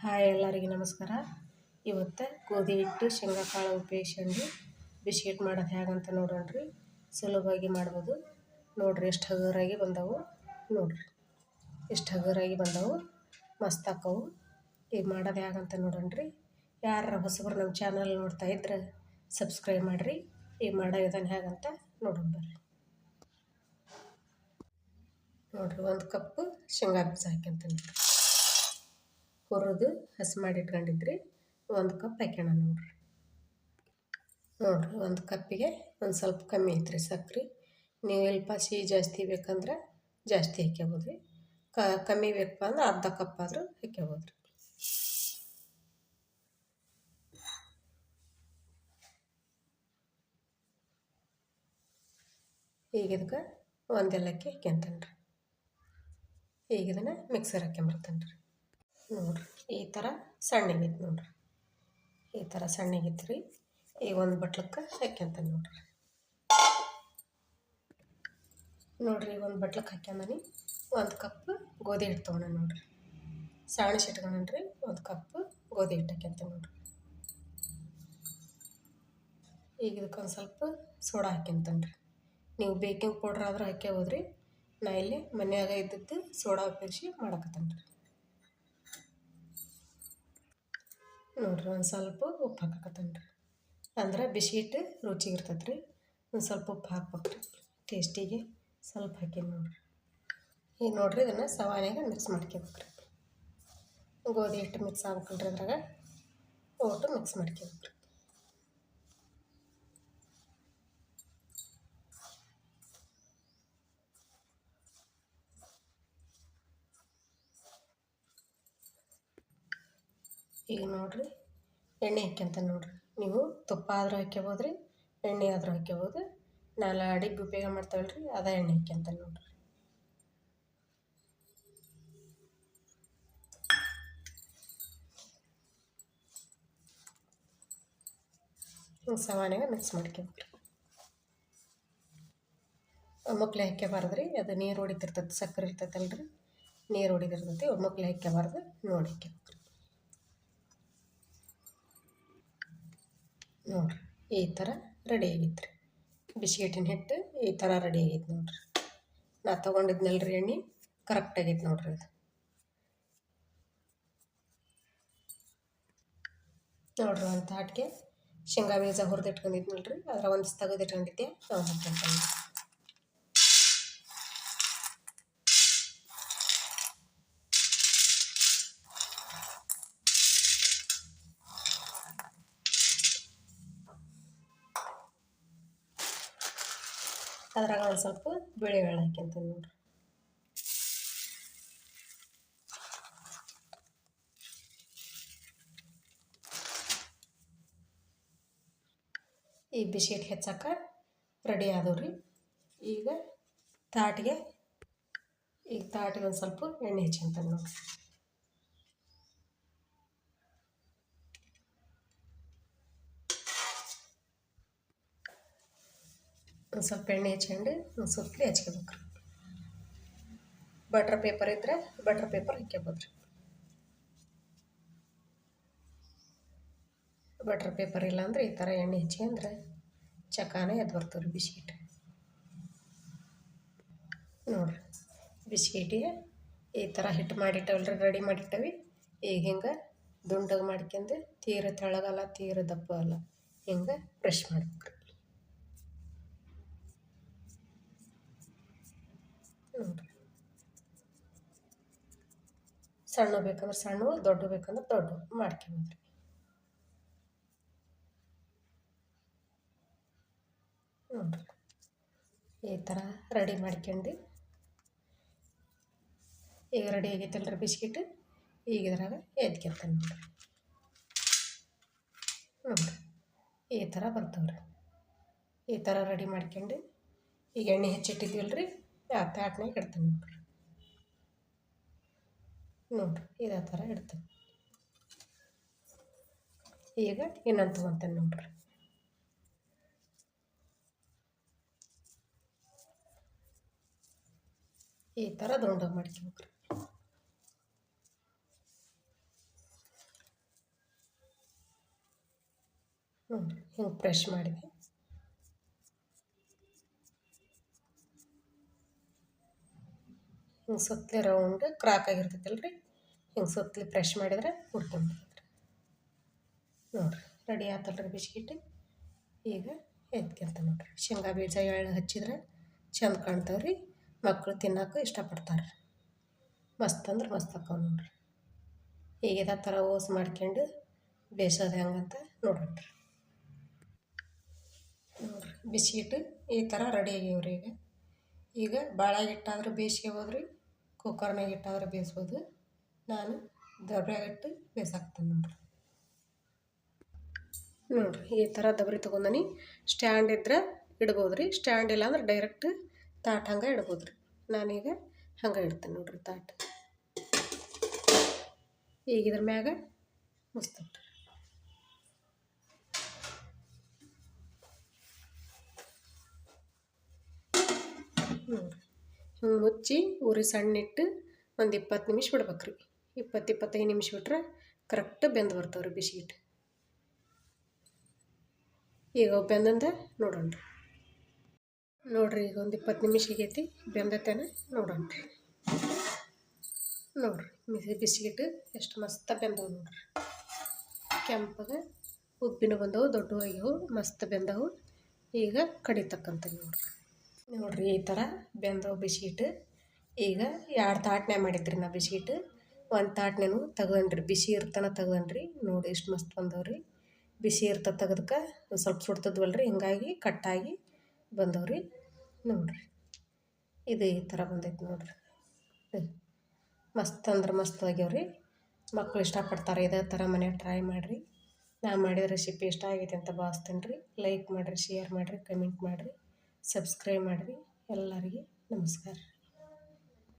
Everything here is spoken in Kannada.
ಹಾಯ್ ಎಲ್ಲರಿಗೆ ನಮಸ್ಕಾರ. ಇವತ್ತು ಗೋಧಿ ಹಿಟ್ಟು ಶೇಂಗಾ ಕಾಳು ಉಪಯೋಗಿಸ್ಕೊಂಡು ಬಿಸ್ಕೆಟ್ ಮಾಡೋದು ಹೇಗಂತ ನೋಡೋಣ್ರಿ. ಸುಲಭವಾಗಿ ಮಾಡ್ಬೋದು. ನೋಡಿರಿ ಎಷ್ಟು ಹಗುರಾಗಿ ಬಂದವು. ನೋಡಿರಿ. ಎಷ್ಟು ಹಗುರಾಗಿ ಬಂದವು. ಮಸ್ತ್ ಆಕ್ಕವು. ಈಗ ಮಾಡೋದು ಹೇಗಂತ ನೋಡೋಣ್ರಿ. ಯಾರು ಹೊಸಬ್ರು ನಮ್ಮ ಚಾನಲ್ ನೋಡ್ತಾ ಇದ್ರೆ ಸಬ್ಸ್ಕ್ರೈಬ್ ಮಾಡಿರಿ. ಈಗ ಮಾಡೋ ವಿಧಾನ ಹೇಗಂತ ನೋಡೋಣ ಬರ್ರಿ. ನೋಡಿರಿ, ಒಂದು ಕಪ್ಪು ಶೇಂಗಾ ಬೀಜ ಹಾಕ್ಯಂತ ನೋಡಿರಿ. ಹುರಿದು ಹಸಿ ಮಾಡಿ ಇಟ್ಕೊಂಡಿದ್ರಿ. ಒಂದು ಕಪ್ ಹಾಕ್ಯಣ ನೋಡ್ರಿ. ನೋಡ್ರಿ, ಒಂದು ಕಪ್ಪಿಗೆ ಒಂದು ಸ್ವಲ್ಪ ಕಮ್ಮಿ ಐತ್ರಿ ಸಕ್ರೆ. ನೀವು ಎಲ್ಪ ಸಿಹಿ ಜಾಸ್ತಿ ಬೇಕಂದ್ರೆ ಜಾಸ್ತಿ ಹಾಕ್ಯಬೋದು ರೀ ಕ, ಕಮ್ಮಿ ಬೇಕಪ್ಪ ಅಂದ್ರೆ ಅರ್ಧ ಕಪ್ ಆದರೂ ಹಾಕ್ಯಬೋದು ರೀ ಈಗ ಇದಕ್ಕೆ ಒಂದೆಲ್ಲಕ್ಕಿ ಏಲಕ್ಕಿ ಹಾಕ್ಯಂತೇನೆ ರೀ ಈಗ ಇದನ್ನು ಮಿಕ್ಸರ್ ಹಾಕ್ಯಂಬರ್ತೇನೆ ರೀ ನೋಡಿರಿ. ಈ ಥರ ಸಣ್ಣಗೈತೆ ನೋಡಿರಿ. ಈ ಥರ ಸಣ್ಣಗಿತ್ತು ರೀ. ಈಗ ಒಂದು ಬಟ್ಲಕ್ಕೆ ಹಾಕ್ಯಂತ ನೋಡ್ರಿ. ನೋಡಿರಿ ಈಗ ಒಂದು ಬಟ್ಲಕ್ಕೆ ಹಾಕ್ಯಂದಾನಿ. ಒಂದು ಕಪ್ ಗೋಧಿ ಹಿಟ್ಟು ತೊಗೊಂಡ ನೋಡಿರಿ. ಸಾಣಿಸಿ ಇಟ್ಕೊಂಡ್ರಿ ಒಂದು ಕಪ್ ಗೋಧಿ ಹಿಟ್ಟು ಹಾಕ್ಯಂತ ನೋಡ್ರಿ. ಈಗ ಇದಕ್ಕೆ ಒಂದು ಸ್ವಲ್ಪ ಸೋಡಾ ಹಾಕ್ಯಂತನ್ರಿ ರೀ ನೀವು ಬೇಕಿಂಗ್ ಪೌಡ್ರ್ ಆದ್ರೆ ಹಾಕ್ಯಬೋದ್ರಿ. ನಾ ಇಲ್ಲಿ ಮನ್ಯಾಗ ಇದ್ದಿದ್ದು ಸೋಡಾ ಉಪಯೋಗಿಸಿ ಮಾಡಕತ್ತೇನೆ ರೀ ನೋಡಿರಿ ಒಂದು ಸ್ವಲ್ಪ ಉಪ್ಪು ಹಾಕಕತ್ತೇನೆ ರೀ ಅಂದ್ರೆ ಬಿಸಿಟ್ಟು ರುಚಿಗೆ ಇರ್ತೈತೆ ರೀ ಒಂದು ಸ್ವಲ್ಪ ಉಪ್ಪು ಹಾಕ್ಬೇಕು ರೀ ಟೇಸ್ಟಿಗೆ ಸ್ವಲ್ಪ ಹಾಕೀನಿ ನೋಡಿರಿ. ಈಗ ನೋಡಿರಿ ಇದನ್ನು ಸವಾಲಿಗೆ ಮಿಕ್ಸ್ ಮಾಡ್ಕೋಬೇಕು ರೀ ಗೋಧಿ ಹಿಟ್ಟು ಮಿಕ್ಸ್ ಆಗ್ಬೇಕಲ್ರಿ ಅದ್ರಾಗ. ಒಟ್ಟು ಮಿಕ್ಸ್ ಮಾಡ್ಕೋಬೇಕು ರೀ ಈಗ ನೋಡಿರಿ, ಎಣ್ಣೆ ಹಾಕ್ಯಂತ ನೋಡಿರಿ. ನೀವು ತುಪ್ಪ ಆದರೂ ಹಾಕ್ಯಬೋದು ರೀ ಎಣ್ಣೆ ಆದರೂ ಹಾಕ್ಯಬೋದು. ನಾನು ಅಡಿಗೆ ಉಪಯೋಗ ಮಾಡ್ತಾವಲ್ಲ ರೀ ಅದ ಎಣ್ಣೆ ಹಾಕ್ಯಂತ ನೋಡಿರಿ. ಹಿಂಗೆ ಸವಾನಿಗೆ ಮಿಕ್ಸ್ ಮಾಡ್ಕೋಬೇಕು ರೀ ಒಮ್ಮಕ್ಲೆ ಹಾಕ್ಯಬಾರ್ದು ರೀ ಅದು ನೀರು ಹೊಡಿತಿರ್ತೈತಿ ಸಕ್ಕರೆ ಇರ್ತೈತಲ್ಲ ರೀ ನೀರು ಹೊಡಿತಿರ್ತೈತಿ ಒಮ್ಮಕ್ಲೆ ಹಾಕ್ಯಬಾರ್ದು, ನೋಡಿ ಹಾಕ್ಯಬೇಕು. ನೋಡಿರಿ. ಈ ಥರ ರೆಡಿ ಆಗೈತೆ ರೀ ಬಿಸ್ಕೆಟಿನ ಹಿಟ್ಟು ಈ ಥರ ರೆಡಿ ಆಗೈತೆ ನೋಡಿರಿ. ನಾ ತೊಗೊಂಡಿದ್ನಲ್ರಿ ಎಣ್ಣೆ ಕರೆಕ್ಟ್ ಆಗೈತೆ ನೋಡಿರಿ ಅದು. ನೋಡ್ರಿ ಒಂದು ತಾಟ್ಗೆ ಶೇಂಗಾ ಬೀಜ ಹುರಿದಿಟ್ಕೊಂಡಿದ್ನಲ್ರಿ ಅದ್ರ ಒಂದು ತೆಗೆದಿಟ್ಕೊಂಡಿದ್ದೆ ನಾವು ಹಾಕ್ಕೊಂತೀನಿ ಅದ್ರಾಗ ಒಂದು ಸ್ವಲ್ಪ ಬೇಳೆಕಾಳು ಹಾಕ್ಯಂತೀನಿ ನೋಡಿರಿ. ಈ ಬಿಸ್ಕಿಟ್ ಹೆಚ್ಚಕ್ಕೆ ರೆಡಿ ಆದವು ರೀ ಈಗ ತಾಟಿಗೆ ಈಗ ತಾಟಿಗೆ ಒಂದು ಸ್ವಲ್ಪ ಎಣ್ಣೆ ಹಚ್ಕೊಂತಾನೆ ನೋಡಿರಿ. ಒಂದು ಸ್ವಲ್ಪ ಎಣ್ಣೆ ಹಚ್ಕೊಂಡು ಒಂದು ಸುತ್ತಲಿ ಹಚ್ಕೋಬೇಕು ರೀ. ಬಟ್ರ್ ಪೇಪರ್ ಇದ್ದರೆ ಬಟ್ರ್ ಪೇಪರ್ ರೀ. ಬಟ್ರ್ ಪೇಪರ್ ಇಲ್ಲ ಅಂದ್ರೆ ಈ ಥರ ಎಣ್ಣೆ ಹಚ್ಕೊಂಡ್ರೆ ಚಕಾನೇ ಎದ್ದು ಬರ್ತವೆ ರೀ ಬಿಸ್ಕಿಟ್. ನೋಡಿರಿ, ಬಿಸ್ಕಿಟಿಗೆ ಈ ಥರ ಹಿಟ್ಟು ಮಾಡಿಟ್ಟವಲ್ಲ ರೀ ರೆಡಿ ಮಾಡಿಟ್ಟವಿ. ಈಗ ಹಿಂಗೆ ದುಂಡಗೆ ಮಾಡ್ಕೊಂಡು ತೀರ ತೆಳಗಲ್ಲ, ತೀರ ದಪ್ಪ ಅಲ್ಲ, ಹಿಂಗೆ ಬ್ರಷ್ ಮಾಡ್ಬೇಕು ನೋಡಿರಿ ಸಣ್ಣ ಬೇಕಂದ್ರೆ ಸಣ್ಣ ದೊಡ್ಡ ಬೇಕಂದ್ರೆ ದೊಡ್ಡ ಮಾಡ್ಕೊಬೋದು ನೋಡ್ರಿ. ಈ ಥರ ರೆಡಿ ಮಾಡ್ಕೊಂಡು. ಈಗ ರೆಡಿ ಆಗೈತಲ್ರಿ ಬಿಸ್ಕಿಟ್. ಈಗ ಇದ್ರಾಗ ಎದ್ಕೆತ್ತೆ ನೋಡ್ರಿ. ನೋಡ್ರಿ. ಈ ಥರ ಬರ್ತವ್ರಿ. ರೀ ಈ ಥರ ರೆಡಿ ಮಾಡ್ಕೊಂಡು. ಈಗ ಎಣ್ಣೆ ಹೆಚ್ಚಿಟ್ಟಿದ್ದೀವಲ್ರಿ. ಆ ತಾಟ್ನಾಗ ಇಡ್ತೀನಿ ನೋಡ್ರಿ. ನೋಡ್ರಿ ಇದೇ ಥರ ಇಡ್ತೀನಿ. ಈಗ ಇನ್ನೊಂದು ತೊಗೊತೇನೆ ನೋಡ್ರಿ. ಈ ಥರ ದೊಂಡ ಮಾಡ್ಕೊಬೇಕ್ರಿ. ಹ್ಞೂ ಹಿಂಗೆ ಪ್ರೆಶ್ ಮಾಡಿದೆ. ಹಿಂಗೆ ಸುತ್ತಲೇ ರೌಂಡ್ ಕ್ರಾಕ್ ಆಗಿರ್ತೈತಲ್ಲ ರೀ ಹಿಂಗೆ ಸುತ್ತಲಿ ಫ್ರೆಶ್ ಮಾಡಿದ್ರೆ ಹುಡ್ಕೊಂಬಿಡ್ತೈತೆ ನೋಡಿರಿ ರೆಡಿ ಆತಲ್ರಿ ರೀ ಬಿಸ್ಕಿಟ್. ಈಗ ಎದ್ಕೆಂತ ನೋಡ್ರಿ, ಶೇಂಗಾ ಬೀಜ ಎಳ್ಳು ಹಚ್ಚಿದ್ರೆ ಚಂದ ಕಾಣ್ತಾವೆ ರೀ ಮಕ್ಕಳು ತಿನ್ನೋಕ್ಕೂ ಇಷ್ಟಪಡ್ತಾರೆ. ಮಸ್ತ್ ಅಂದ್ರೆ ಮಸ್ತ್ ಆಕ್ಕವ ನೋಡ್ರಿ. ಈಗ ಇದೇ ಥರ ಓಸ್ ಮಾಡ್ಕೊಂಡು ಬೇಯಿಸೋದು ಹೆಂಗಂತ ನೋಡೋಣ ನೋಡಿರಿ, ಬಿಸ್ಕಿಟ್ ಈ ಥರ ರೆಡಿ ಆಗ್ಯಾವ್ರಿ ಈಗ. ಈಗ ಭಾಳ ಹಿಟ್ಟಾದ್ರೆ ಬೇಸಿಗೆ ರೀ ಕುಕ್ಕರ್ನಾಗ ಇಟ್ಟಾದ್ರೆ ಬೇಯಿಸ್ಬೋದು. ನಾನು ದಬ್ರ್ಯಾಗ ಇಟ್ಟು ಬೇಯಿಸಾಕ್ತೇನೆ ನೋಡ್ರಿ. ನೋಡಿರಿ, ಈ ಥರ ದಬ್ರಿ ತೊಗೊಂಡನಿ. ಸ್ಟ್ಯಾಂಡ್ ಇದ್ರೆ ಇಡ್ಬೋದು ರೀ ಸ್ಟ್ಯಾಂಡ್ ಇಲ್ಲ ಅಂದ್ರೆ ಡೈರೆಕ್ಟ್ ತಾಟ್ ಹಂಗೆ ಇಡ್ಬೋದು ರೀ ನಾನೀಗ ಹಂಗೆ ಇಡ್ತೇನೆ ನೋಡ್ರಿ ತಾಟ್. ಈಗ ಇದ್ರ ಮ್ಯಾಗ ಮುಚ್ತೇನೆ. ನೋಡಿರಿ. ಮುಚ್ಚಿ ಉರಿ ಸಣ್ಣಿಟ್ಟು ಒಂದು ಇಪ್ಪತ್ತು ನಿಮಿಷ ಬಿಡ್ಬೇಕು ರೀ ಇಪ್ಪತ್ತು ಇಪ್ಪತ್ತೈದು ನಿಮಿಷ ಬಿಟ್ರೆ ಕರೆಕ್ಟ್ ಬೆಂದು ಬರ್ತಾವೆ ರೀ ಬಿಸ್ಕಿಟ್ ಈಗ ಬೆಂದಂದ ನೋಡೋಣ ರೀ ನೋಡಿರಿ, ಈಗ ಒಂದು ಇಪ್ಪತ್ತು ನಿಮಿಷ ಆಗೈತಿ ಬೆಂದತೇನೆ ನೋಡೋಣ ರೀ ನೋಡಿರಿ, ಮಿಸಿ ಬಿಸ್ಕಿಟ್ ಎಷ್ಟು ಮಸ್ತ ಬೆಂದವು ನೋಡ್ರಿ. ಕೆಂಪಗೆ ಉಪ್ಪಿನ ಬಂದವು ದೊಡ್ಡವಾಗ್ಯವು ಮಸ್ತ್ ಬೆಂದವು. ಈಗ ಕಡಿತಕ್ಕಂಥ ನೋಡಿರಿ. ನೋಡಿರಿ ಈ ಥರ ಬೆಂದವು ಬಿಸಿಟ್ ಈಗ ಎರಡು ತಾಟ್ನೆ ಮಾಡಿದ್ರಿ ನಾ ಬಿಸಿಟ್ ಒಂದು ತಾಟ್ನೆನು ತಗೊಂಡ್ರಿ. ಬಿಸಿ ಇರ್ತಾನೆ ತಗೊಂಡ್ರಿ. ನೋಡಿ ಎಷ್ಟು ಮಸ್ತ್ ಬಂದವ್ರಿ. ಬಿಸಿ ಇರ್ತ ತೆಗ್ದಕ್ಕೆ ಸ್ವಲ್ಪ ಸುಡ್ತದ್ವಲ್ಲ ರೀ ಹಿಂಗಾಗಿ ಕಟ್ಟಾಗಿ ಬಂದವ್ರಿ. ನೋಡಿರಿ. ಇದು ಈ ಥರ ಬಂದೈತೆ ನೋಡಿರಿ. ಮಸ್ತ್ ಅಂದ್ರೆ ಮಸ್ತ್ ಆಗ್ಯಾವ್ರಿ. ಮಕ್ಕಳು ಇಷ್ಟಪಡ್ತಾರೆ ಇದೇ ಥರ ಮನೆ ಟ್ರೈ ಮಾಡಿರಿ. ನಾ ಮಾಡಿದ ರೆಸಿಪಿ ಇಷ್ಟ ಆಗೈತೆ ಅಂತ ಭಾವಿಸ್ತೀನಿ ರೀ. ಲೈಕ್ ಮಾಡಿರಿ ಶೇರ್ ಮಾಡಿರಿ ಕಮೆಂಟ್ ಮಾಡಿರಿ. ಸಬ್ಸ್ಕ್ರೈಬ್ ಮಾಡಿರಿ. ಎಲ್ಲರಿಗೆ ನಮಸ್ಕಾರ.